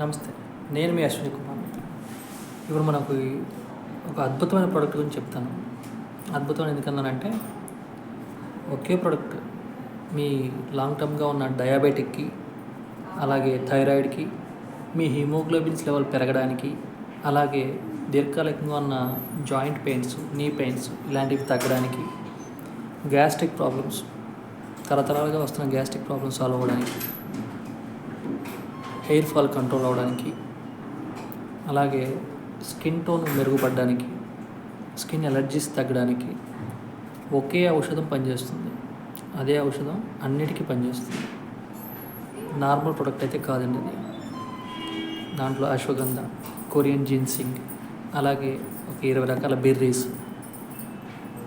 నమస్తే. నేను మీ అశ్విని కుమార్. ఇప్పుడు మనకు ఒక అద్భుతమైన ప్రోడక్ట్ గురించి చెప్తాను. అద్భుతమైన ఎందుకన్నానంటే ఒకే ప్రోడక్ట్ మీ లాంగ్ టర్మ్గా ఉన్న డయాబెటిక్కి అలాగే థైరాయిడ్కి మీ హిమోగ్లోబిన్స్ లెవెల్ పెరగడానికి అలాగే దీర్ఘకాలికంగా ఉన్న జాయింట్ పెయిన్స్ నీ పెయిన్స్ ఇలాంటివి తగ్గడానికి గ్యాస్ట్రిక్ ప్రాబ్లమ్స్ తరతరాలుగా వస్తున్న గ్యాస్ట్రిక్ ప్రాబ్లమ్స్ సాల్వ్ అవ్వడానికి హెయిర్ ఫాల్ కంట్రోల్ అవ్వడానికి అలాగే స్కిన్ టోన్ మెరుగుపడడానికి స్కిన్ ఎలర్జీస్ తగ్గడానికి ఒకే ఔషధం పనిచేస్తుంది. అదే ఔషధం అన్నిటికీ పనిచేస్తుంది. నార్మల్ ప్రోడక్ట్ అయితే కాదండి అది. దాంట్లో అశ్వగంధ కొరియన్ జీన్సింగ్ అలాగే ఒక ఇరవై రకాల బెర్రీస్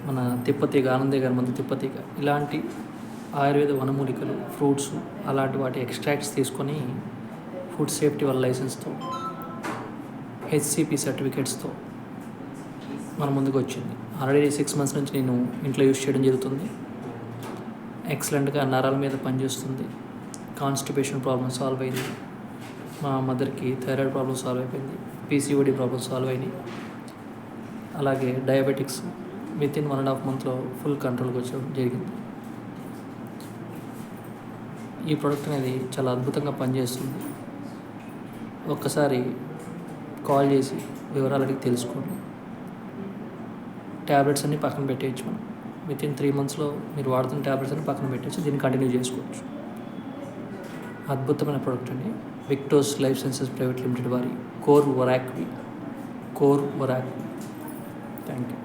మన తిప్పతీగ ఆనందే గారి మంది తిప్పతీగ ఇలాంటి ఆయుర్వేద వనమూలికలు ఫ్రూట్స్ అలాంటి వాటి ఎక్స్ట్రాక్ట్స్ తీసుకొని ఫుడ్ సేఫ్టీ వాళ్ళ లైసెన్స్తో హెచ్సిపి సర్టిఫికేట్స్తో మన ముందుకు వచ్చింది. ఆల్రెడీ సిక్స్ మంత్స్ నుంచి నేను ఇంట్లో యూస్ చేయడం జరుగుతుంది. ఎక్సలెంట్గా నరాల మీద పనిచేస్తుంది. కాన్స్టిపేషన్ ప్రాబ్లమ్ సాల్వ్ అయింది. మా మదర్కి థైరాయిడ్ ప్రాబ్లమ్ సాల్వ్ అయిపోయింది. పీసీఓడి ప్రాబ్లమ్ సాల్వ్ అయినాయి. అలాగే diabetics with in one and half మంత్లో ఫుల్ కంట్రోల్కి వచ్చడం జరిగింది. ఈ ప్రోడక్ట్ అనేది చాలా అద్భుతంగా పనిచేస్తుంది. ఒక్కసారి కాల్ చేసి వివరాలు అడిగి తెలుసుకోండి. ట్యాబ్లెట్స్ అన్నీ పక్కన పెట్టేయచ్చు మనం. విత్ ఇన్ త్రీ మంత్స్లో మీరు వాడుతున్న ట్యాబ్లెట్స్ అన్ని పక్కన పెట్టేసి దీన్ని కంటిన్యూ చేసుకోవచ్చు. అద్భుతమైన ప్రోడక్ట్ అండి. Victos life sciences private limited వారి కోర్ వరాక్వి. కోర్ వరాక్వి థ్యాంక్ యూ